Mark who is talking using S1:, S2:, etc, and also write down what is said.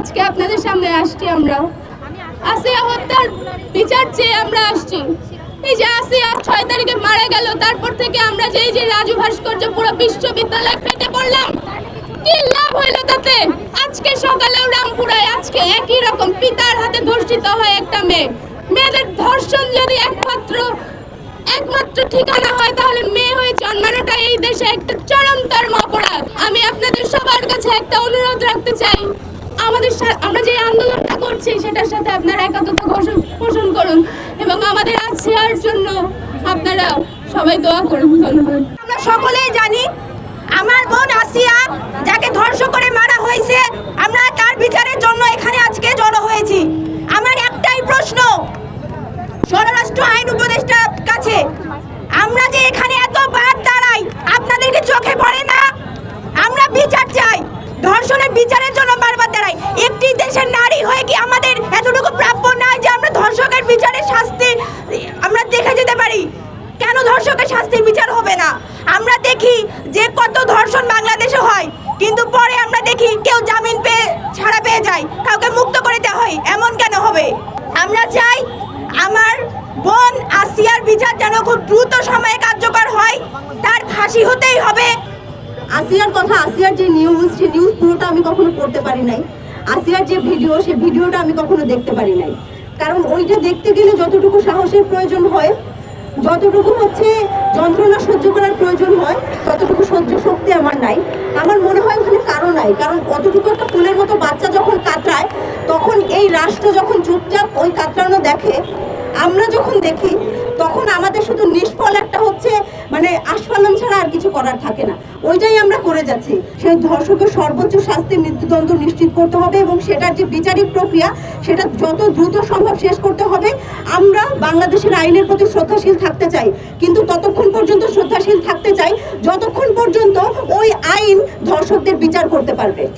S1: আসছি আমরা। আসিয়া হত্যার বিচার চেয়ে আমরা আসছি। এই যে আসিয়া ছয় তারিখে মারা গেল, তারপর থেকে আমরা যে যে রাজু ভাস্কর্য পুরো বিশ্ববিদ্যালয় ফেটে পড়লাম, কি লাভ হইল তাতে? আজকে সকালেও রামপুরায়, আজকে একই রকম পিতার হাতে ধর্ষিত হয় একটা মেয়ে। মেয়েদের ধর্ষণ যদি একমাত্র একমাত্র ঠিকানা হয়, তাহলে মেয়ে হয়ে জন্মানোটা এই দেশে একটা চরমতর অপরাধ। আমি আপনাদের সবার কাছে একটা অনুরোধ রাখতে চাই। আমাদের আমরা যে আন্দোলনটা করছি, সেটার সাথে আপনারা একাত্মতা পোষণ পোষণ করুন এবং আমাদের আছিয়ার জন্য আপনারা সবাই দোয়া করুন। ধন্যবাদ।
S2: আমরা সকলেই জানি, আমার বোন আসিয়া যাকে ধর্ষণ করে মারা হয়েছে, আমরা তার বিচারের জন্য এখানে আজকে জড়ো হয়েছি। আমার একটাই প্রশ্ন, স্বরাষ্ট্র আইন উপদেষ্টার কাছে আমরা যে এখানে এত বার দাঁড়াই আপনাদেরকে চোখে পড়ে না আমরা বিচার চাই ধর্ষণের বিচারের জন্য বারবার দাঁড়াই একটি দেশের নারী হয়ে কি আমাদের এতটুকু প্রাপ্য নয় যে আমরা ধর্ষকের বিচারের শাস্তি আমরা দেখে যেতে পারি? কেন ধর্ষকের শাস্তির বিচার হবে না? আমরা দেখি যে কত ধর্ষণ বাংলাদেশে হয়, কিন্তু পরে আমরা দেখি কেউ জামিন পেয়ে, ছাড়া পেয়ে যায়। কাউকে মুক্ত করে দেওয়া হয়। এমন কেন হবে? আমরা চাই আমার বোন আসিয়ার বিচার যেন খুব দ্রুত সময়ে কার্যকর হয়। তার ফাঁসি হতেই হবে।
S3: আসিয়ার কথা, আসিয়ার যে নিউজ সে নিউজ পুরোটা আমি কখনো পড়তে পারি নাই। আসিয়ার যে ভিডিও সে ভিডিওটা আমি কখনো দেখতে পারি নাই। কারণ ওইটা দেখতে গেলে যতটুকু সাহসের প্রয়োজন হয়, যতটুকু হচ্ছে যন্ত্রণা সহ্য করার প্রয়োজন হয়, ততটুকু সহ্য শক্তি আমার নাই। আমার মনে হয় ওখানে কারও নাই, কারণ অতটুকু একটা ফুলের মতো বাচ্চা যখন কাতরায়, তখন এই রাষ্ট্র যখন চুপচাপ ওই কাতরানো দেখে, আমরা যখন দেখি, তখন আমাদের শুধু হচ্ছে মানে আস্ফালন ছাড়া আর কিছু করার থাকে না। ওইটাই আমরা করে যাচ্ছি। সেই ধর্ষকের সর্বোচ্চ শাস্তি মৃত্যুদণ্ড নিশ্চিত করতে হবে এবং সেটার যে বিচারিক প্রক্রিয়া, সেটা যত দ্রুত সম্ভব শেষ করতে হবে। আমরা বাংলাদেশের আইনের প্রতি শ্রদ্ধাশীল থাকতে চাই, কিন্তু ততক্ষণ পর্যন্ত শ্রদ্ধাশীল থাকতে চাই, যতক্ষণ পর্যন্ত ওই আইন ধর্ষকদের বিচার করতে পারবে।